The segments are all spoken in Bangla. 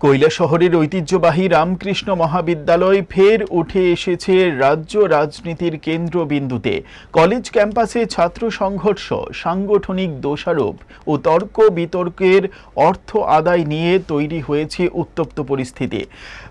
কৈলা শহরের ঐতিহ্যবাহী রামকৃষ্ণ মহাবিদ্যালয় ফের উঠে এসেছে রাজ্য রাজনীতির কেন্দ্রবিন্দুতে। কলেজ ক্যাম্পাসে ছাত্র সংঘর্ষ, সাংগঠনিক দোষারোপ ও তর্ক বিতর্কের অর্থ আদায় নিয়ে তৈরি হয়েছে উত্তপ্ত পরিস্থিতি।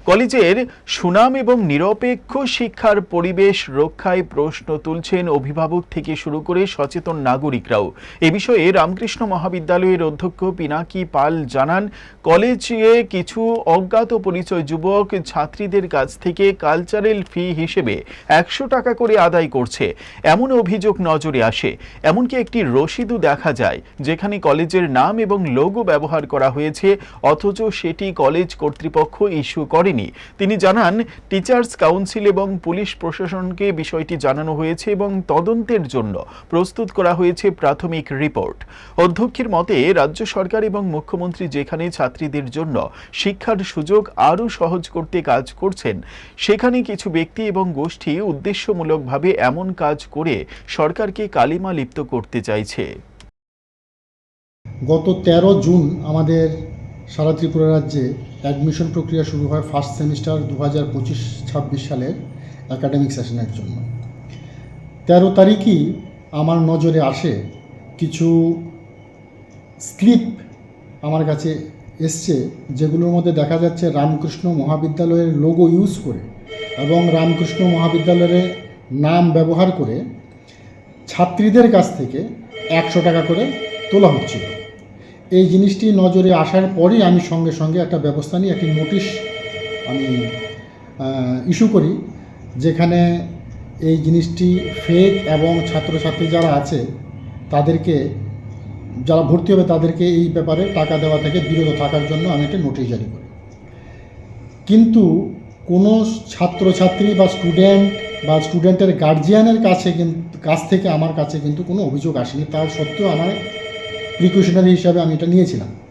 কলেজের সুনাম এবং নিরপেক্ষ শিক্ষার পরিবেশ রক্ষায় প্রশ্ন তুলছেন অভিভাবক থেকে শুরু করে সচেতন নাগরিকরাও। এ বিষয়ে রামকৃষ্ণ মহাবিদ্যালয়ের অধ্যক্ষ পিনাকি পাল জানান, কলেজে কিছু অজ্ঞাত পরিচয় যুবক ছাত্রীদের কাছ থেকে কালচারাল ফি হিসেবে একশো টাকা করে আদায় করছে। এমন অভিযোগ নজরে আসে। এমনকি একটি রসিদও দেখা যায়, যেখানে কলেজের নাম এবং লোগো ব্যবহার করা হয়েছে, অথচ সেটি কলেজ কর্তৃপক্ষ ইস্যু করেনি। তিনি জানান, টিচার্স কাউন্সিল এবং পুলিশ প্রশাসনকে বিষয়টি জানানো হয়েছে এবং তদন্তের জন্য প্রস্তুত করা হয়েছে প্রাথমিক রিপোর্ট। অধ্যক্ষের মতে, রাজ্য সরকার এবং মুখ্যমন্ত্রী যেখানে ছাত্রীদের জন্য শিক্ষার সুযোগ আরও সহজ করতে কাজ করছেন। সেখানে কিছু ব্যক্তি এবং গোষ্ঠী উদ্দেশ্যমূলকভাবে এমন কাজ করে সরকারকে কালিমা লিপ্ত করতে চাইছে। গত তেরো জুন আমাদের সারা ত্রিপুরা রাজ্যে অ্যাডমিশন প্রক্রিয়া শুরু হয় ফার্স্ট সেমিস্টার দু হাজার পঁচিশ ছাব্বিশ সালের অ্যাকাডেমিক সেশনের জন্য। তেরো তারিখই আমার নজরে আসে কিছু স্লিপ আমার কাছে এসছে, যেগুলোর মধ্যে দেখা যাচ্ছে রামকৃষ্ণ মহাবিদ্যালয়ের লোগো ইউজ করে এবং রামকৃষ্ণ মহাবিদ্যালয়ের নাম ব্যবহার করে ছাত্রীদের কাছ থেকে একশো টাকা করে তোলা হচ্ছিল। এই জিনিসটি নজরে আসার পরেই আমি সঙ্গে সঙ্গে একটা ব্যবস্থা নিয়ে একটি নোটিশ আমি ইস্যু করি, যেখানে এই জিনিসটি ফেক এবং ছাত্রছাত্রী যারা আছে, তাদেরকে যারা ভর্তি হবে তাদেরকে এই ব্যাপারে টাকা দেওয়া থেকে বিরত থাকার জন্য আমি একটা নোটিশ জারি করি। কিন্তু কোনো ছাত্রছাত্রী বা স্টুডেন্ট বা স্টুডেন্টের গার্জিয়ানের কাছে কিন্তু কাছ থেকে আমার কাছে কিন্তু কোনো অভিযোগ আসেনি। তার সত্ত্বেও আমার প্রিকশনারি হিসাবে আমি এটা নিয়েছিলাম।